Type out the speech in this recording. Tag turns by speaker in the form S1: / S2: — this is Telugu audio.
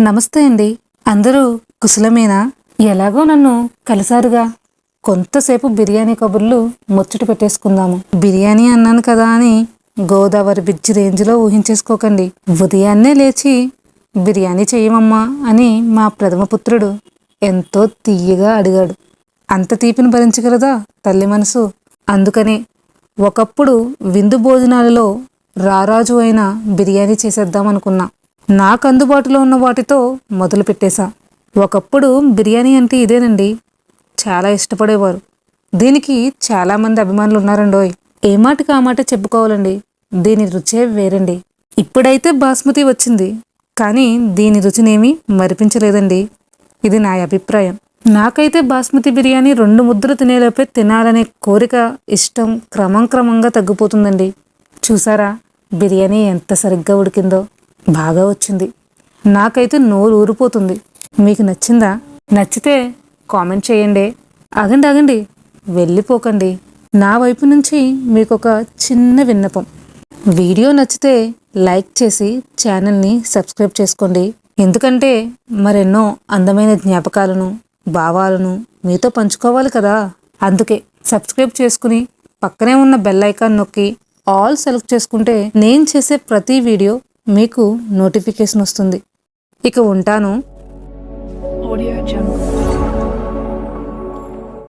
S1: నమస్తే అండి. అందరూ కుశలమేనా? ఎలాగో నన్ను కలిసారుగా కొంతసేపు బిర్యానీ కబుర్లు ముచ్చట పెట్టేసుకుందాము. బిర్యానీ అన్నాను కదా అని గోదావరి బ్రిడ్జ్ రేంజ్లో ఊహించేసుకోకండి. ఉదయాన్నే లేచి బిర్యానీ చేయమమ్మా అని మా ప్రథమ పుత్రుడు ఎంతో తీయగా అడిగాడు. అంత తీపిని భరించగలదా తల్లి మనసు? అందుకనే ఒకప్పుడు విందు భోజనాలలో రారాజు అయిన బిర్యానీ చేసేద్దామనుకున్నా. నాకు అందుబాటులో ఉన్న వాటితో మొదలు పెట్టేశా ఒకప్పుడు బిర్యానీ అంటే ఇదేనండి. చాలా ఇష్టపడేవారు. దీనికి చాలామంది అభిమానులు ఉన్నారండోయ్ ఏ మాటకి ఆ మాట చెప్పుకోవాలండి? దీని రుచే వేరండి. ఇప్పుడైతే బాస్మతి వచ్చింది. కానీ దీని రుచినేమీ మరిపించలేదండి. ఇది నా అభిప్రాయం. నాకైతే బాస్మతి బిర్యానీ రెండు ముద్దలు తినేలోపే తినాలనే కోరిక ఇష్టం క్రమం క్రమంగా తగ్గిపోతుందండి. చూసారా? బిర్యానీ ఎంత సరిగ్గా ఉడికిందో. బాగా వచ్చింది. నాకైతే నోరు ఊరిపోతుంది. మీకు నచ్చిందా? నచ్చితే కామెంట్ చేయండి. ఆగండి ఆగండి. వెళ్ళిపోకండి. నా వైపు నుంచి మీకు ఒక చిన్న విన్నపం. వీడియో నచ్చితే లైక్ చేసి ఛానల్ని సబ్స్క్రైబ్ చేసుకోండి. ఎందుకంటే మరెన్నో అందమైన జ్ఞాపకాలను భావాలను మీతో పంచుకోవాలి కదా. అందుకే సబ్స్క్రైబ్ చేసుకుని పక్కనే ఉన్న బెల్ ఐకాన్ నొక్కి ఆల్ సెలెక్ట్ చేసుకుంటే నేను చేసే ప్రతి వీడియో మీకు నోటిఫికేషన్ వస్తుంది. ఇక ఉంటాను.
S2: Audio